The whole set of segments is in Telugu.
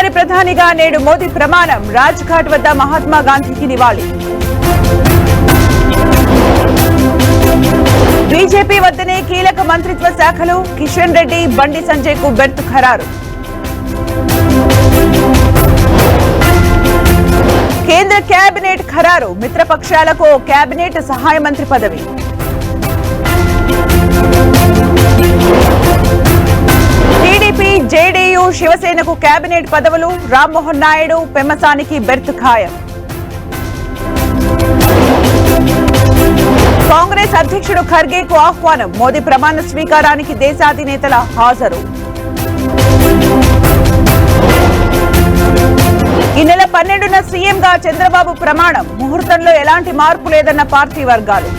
తొలిసారి ప్రధానిగా నేడు మోదీ ప్రమాణం. రాజ్ఘాట్ వద్ద మహాత్మా గాంధీకి నివాళి. బీజేపీ వద్దనే కీలక మంత్రిత్వ శాఖలు కిషన్ రెడ్డి బండి సంజయ్కు బెర్త్ ఖరారు. కేంద్ర కేబినెట్ ఖరారు. మిత్రపక్షాలకు ఓ కేబినెట్ సహాయ మంత్రి పదవి. శివసేనకు కేబినెట్ పదవులు రామ్మోహన్ నాయుడు పెమ్మసానికి బెర్త్ ఖాయం. కాంగ్రెస్ అధ్యక్షుడు ఖర్గేకు ఆహ్వానం మోదీ ప్రమాణ స్వీకారానికి దేశాధినేతల హాజరు. ఈ నెల పన్నెండున సీఎంగా చంద్రబాబు ప్రమాణం ముహూర్తంలో ఎలాంటి మార్పు లేదన్న పార్టీ వర్గాలు.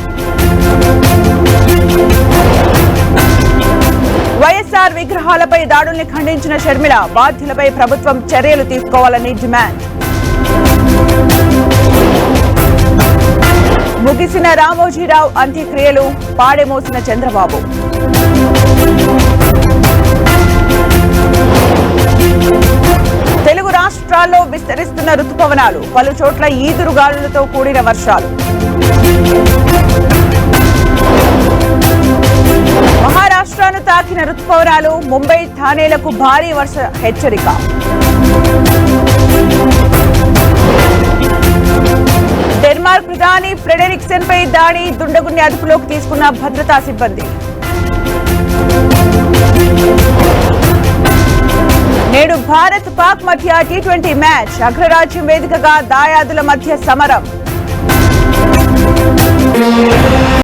వైఎస్ఆర్ విగ్రహాలపై దాడుల్ని ఖండించిన షర్మిల బాధ్యులపై ప్రభుత్వం చర్యలు తీసుకోవాలని డిమాండ్. ముగిసిన రామోజీరావు అంత్యక్రియలు పాడెమోసిన చంద్రబాబు. తెలుగు రాష్ట్రాల్లో విస్తరిస్తున్న రుతుపవనాలు పలు చోట్ల ఈదురుగాలులతో కూడిన వర్షాలు. మహారాష్ట్రను రుతుపవనాలు ముంబై థానేలకు భారీ వర్ష హెచ్చరిక. డెన్మార్క్ ప్రధాని ఫ్రెడరిక్సెన్ పై దాడి దుండగుని అదుపులోకి తీసుకున్న భద్రతా సిబ్బంది. నేడు భారత్ పాక్ మధ్య టీ ట్వంటీ మ్యాచ్. అగ్రరాజ్యం వేదికగా దాయాదుల మధ్య సమరం.